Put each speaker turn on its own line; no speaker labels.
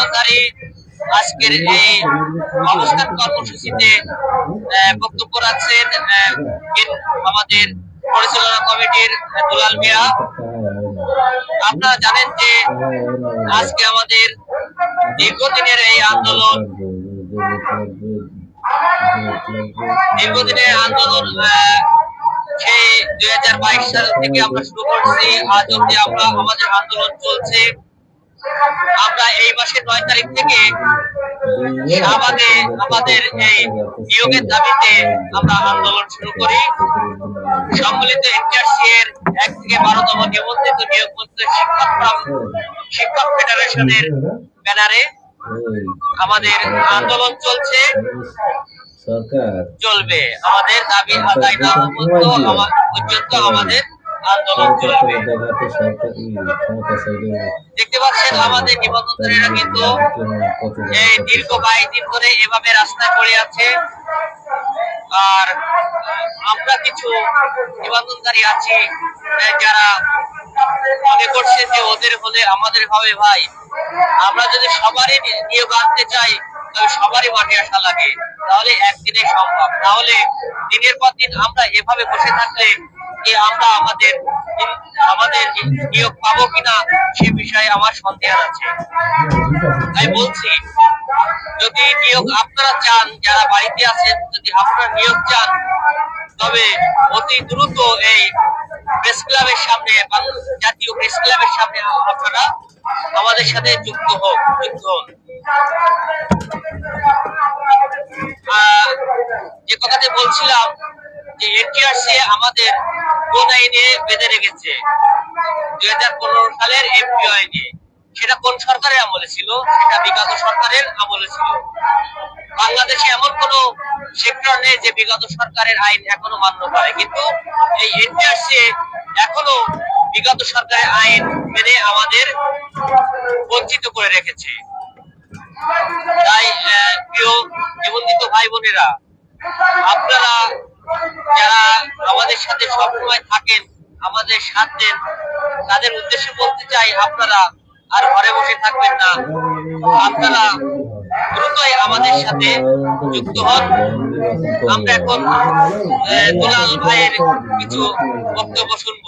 আন্দোলনকারী আজকের এই অবস্থান কর্মসূচিতে বক্তব্য রাখছেন আমাদের পরিচালনা কমিটির দুলাল মিয়া। আপনারা জানেন যে আজকে আমাদের দীর্ঘদিনের এই আন্দোলন, দীর্ঘদিনের আন্দোলন সেই দুই হাজার বাইশ সাল থেকে আমরা শুরু করছি। আজ অব্দি আমরা আমাদের আন্দোলন চলছে। আমরা এই মাসের নয় তারিখ থেকে শাহবাগে আমাদের এই নিয়োগের দাবিতে আমরা আন্দোলন শুরু করি। সম্মিলিত এনটিআরসি এর এক থেকে বারোতম নিবন্ধিত নিয়োগ মন্ত্রী শিক্ষক শিক্ষক ফেডারেশনের ব্যানারে আমাদের আন্দোলন চলছে। চলবে। আমাদের দাবি আদায় না পর্যন্ত আমাদের
দেখাতে
পাচ্ছেন আমাদের নিবন্ধনকারীরা কিন্তু এই দীর্ঘ বাইশ দিন ধরে এভাবে রাস্তায় পড়ে আছে। আর আমরা কিছু নিবন্ধনকারী আছি যারা মনে করছে যে ওদের হলে আমাদের হবে ভাই। আমরা যদি সবারই নি- নিয়োগ আনতে চাই তবে সবারই মাঠে আসা লাগে। তাহলে একদিনে সম্ভব। তাহলে দিনের পর দিন আমরা এভাবে বসে থাকলে যে আমরা আমাদের আমাদের নিয়োগ পাবো কিনা সে বিষয়ে আমার সন্দেহ আছে। তাই বলছি, যদি নিয়োগ আপনারা চান, যারা বাড়িতে আছেন, যদি আপনারা নিয়োগ চান, তবে অতি দ্রুত এই প্রেস ক্লাবের সামনে জাতীয় প্রেস ক্লাবের সামনে আপনারা আমাদের সাথে যুক্ত হোক, যুক্ত হন। যে কথাটি বলছিলাম যে এনটিআরসি আমাদের কোন আইনে বেঁধে রেখেছে। দুই হাজার পনেরো সালের এমপি আইনে। সেটা কোন সরকারের আমলে ছিল? সেটা বিগত সরকারের আমলে ছিল। বাংলাদেশে এমন কোন সেক্টর নেই যে বিগত সরকারের আইন এখনও মান্য করে। কিন্তু এই এনটিআরসি এখনও বিগত সরকারের আইন মেনে আমাদের বঞ্চিত করে রেখেছে। তাই প্রিয় নিবন্ধিত ভাই বোনেরা, আপনারা যারা আমাদের সাথে সবসময় থাকেন, আমাদের সাথ তাদের উদ্দেশ্যে বলতে চাই, আপনারা আর ঘরে বসে থাকবেন না। আপনারা দ্রুতই আমাদের সাথে যুক্ত হন। আমরা এখন দুলাল ভাইয়ের কিছু বক্তব্য
শুনব।